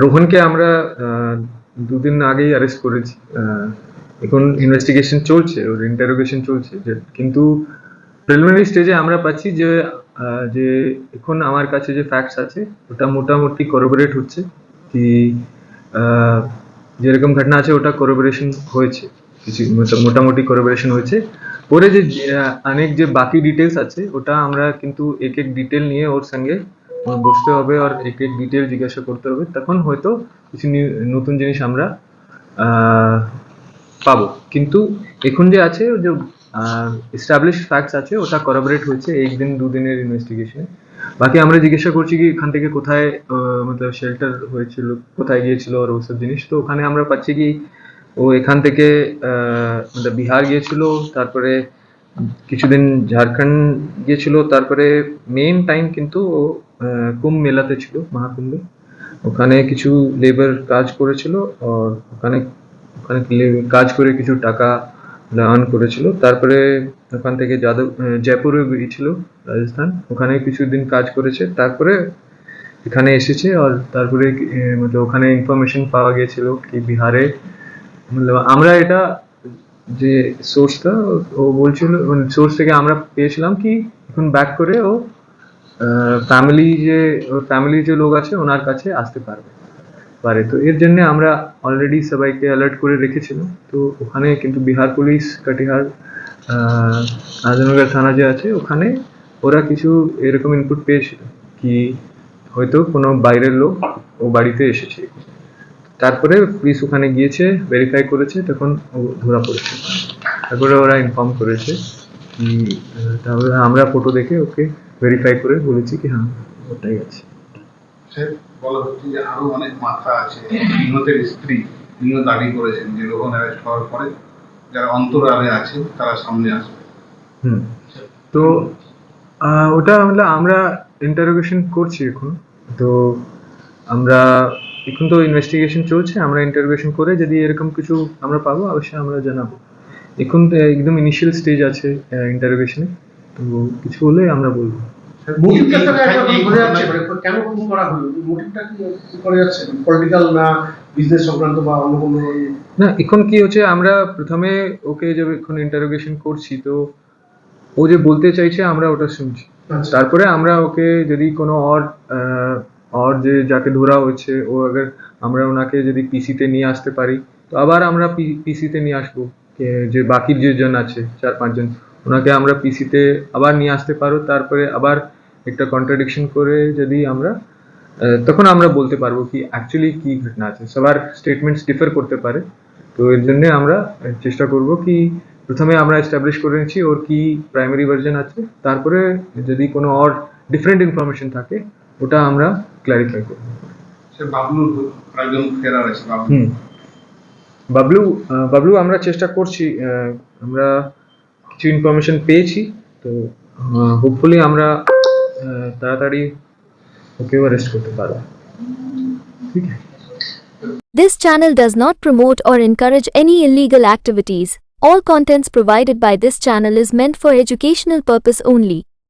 রোহনকে আমরা দুদিন আগেই অ্যারেস্ট করেছি। এখন ইনভেস্টিগেশন চলছে, ওর ইন্টারোগেশন চলছে। কিন্তু প্রিলিমিনারি স্টেজে আমরা পাচ্ছি যে যে, এখন আমার কাছে যে ফ্যাক্টস আছে, ওটা মোটামুটি করোবরেট হচ্ছে। কি যেরকম ঘটনা আছে, ওটা করোবরেশন হয়েছে। কিছু মোটামুটি করোবরেশন হয়েছে। পরে যে অনেক যে বাকি ডিটেলস আছে, ওটা আমরা কিন্তু এক এক ডিটেল নিয়ে ওর সঙ্গে বসতে হবে আর এক এক ডিটেল জিজ্ঞাসা করতে হবে। তখন হয়তো কিছু নতুন জিনিস আমরা পাবো। কিন্তু এখন যে আছে, যে এস্টাবলিশ ফ্যাক্টস আছে, ওটা করাবরেট হয়েছে একদিন দুদিনের ইনভেস্টিগেশনে বাকি আমরা জিজ্ঞাসা করছি কি, এখান থেকে কোথায় মতলব শেল্টার হয়েছিল, কোথায় গিয়েছিল আর ওসব জিনিস। তো ওখানে আমরা পাচ্ছি কি ও এখান থেকে বিহার গিয়েছিল, তারপরে কিছুদিন ঝাড়খণ্ড গিয়েছিল, তারপরে মেইন টাইম কিন্তু ও কুম্ভ মেলাতে ছিল, মহাকুম্ভে। ওখানে কিছু লেবার কাজ করেছিল, আর ওখানে ওখানে কাজ করে কিছু টাকা আর্ন করেছিল। তারপরে ওখান থেকে যাদব জয়পুরে গিয়েছিল, রাজস্থান। ওখানে কিছুদিন কাজ করেছে, তারপরে এখানে এসেছে, আর তারপরে মতলব ওখানে ইনফরমেশন পাওয়া গিয়েছিল কি বিহারে আমরা এটা যে সোর্সটা ও বলছিল মানে সোর্স থেকে আমরা পেয়েছিলাম কি, এখন ব্যাক করে ও ফ্যামিলি যে ওর ফ্যামিলি যে লোক আছে, ওনার কাছে আসতে পারবে, পারে। তো এর জন্য আমরা অলরেডি সবাইকে অ্যালার্ট করে রেখেছিলাম। তো ওখানে কিন্তু বিহার পুলিশ, কাটিহার আজমগড় থানা যে আছে, ওখানে ওরা কিছু এরকম ইনপুট পেয়েছিল কি হয়তো কোনো বাইরের লোক ও বাড়িতে এসেছে। তারপরে পুলিশ ওখানে গিয়েছে ভেরিফাই করেছে তখন ধরা পড়েছে। তারপরে ওরা ইনফর্ম করেছে। তারপরে আমরা ফটো দেখে ওকে ভেরিফাই করে বলেছি কি হ্যাঁ ওটাই আছে। বলা হচ্ছে যে আরও অনেক আছে। নিহতের স্ত্রী তিনিও দাবি করেছেন যে রোহন অ্যারেস্ট হওয়ার পরে যারা অন্তরালে আছে তারা সামনে আসবে। হুম। তো ওটা আমরা ইন্টারোগেশন করছি এখন। তো আমরা এখন তো ইনভেস্টিগেশন চলছে আমরা ইন্টারোগেশন করে যদি এরকম কিছু আমরা পাবো অবশ্যই আমরা জানাব। এখন একদম ইনিশিয়াল স্টেজ আছে ইন্টারোগেশনে তো কিছু হলে আমরা বলব। মানে কেন করা হলো? মোটিভটা কি কি যাচ্ছে? পলিটিক্যাল না বিজনেস সংক্রান্ত বা অন্য কোনো না এখন কি হচ্ছে আমরা প্রথমে ওকে যে এখন ইন্টারোগেশন করছি তো ও যে বলতে চাইছে আমরা ওটা শুনছি। আচ্ছা। তারপরে আমরা ওকে যদি কোনো অর অর যে যাকে ধরা হচ্ছে ও আগে আমরা ওনাকে যদি পিসিতে নিয়ে আসতে পারি তো আবার আমরা পিসিতে নিয়ে আসব যে বাকি যে জন আছে চার পাঁচজন ওনাকে আমরা পিসিতে আবার নিয়ে আসতে পারো তারপরে আবার একটা কন্ট্রাডিকশন করে যদি আমরা তখন আমরা বলতে পারব কি অ্যাকচুয়ালি কি ঘটনা আছে সবার স্টেটমেন্টস ডিফার করতে পারে তো এর জন্য আমরা চেষ্টা করব কি প্রথমে আমরা এস্টাবলিশ করে নিচ্ছি ওর কি প্রাইমারি ভার্জন আছে তারপরে যদি কোনো অর ডিফারেন্ট ইনফরমেশন থাকে ওটা আমরা ক্ল্যারিফাই করব সে বাবলুর একজন ফেরার আছে বাবলু হুম বাবলু আহ, বাবলু আমরা চেষ্টা করছি আহ, আমরা কিছু ইনফরমেশন পেয়েছি তো হোপফুলি আমরা আহ, তাড়াতাড়ি ওকে অ্যারেস্ট করতে পারবো ঠিক আছে This channel does not promote or encourage any illegal activities. All contents provided by this channel is meant for educational purpose only.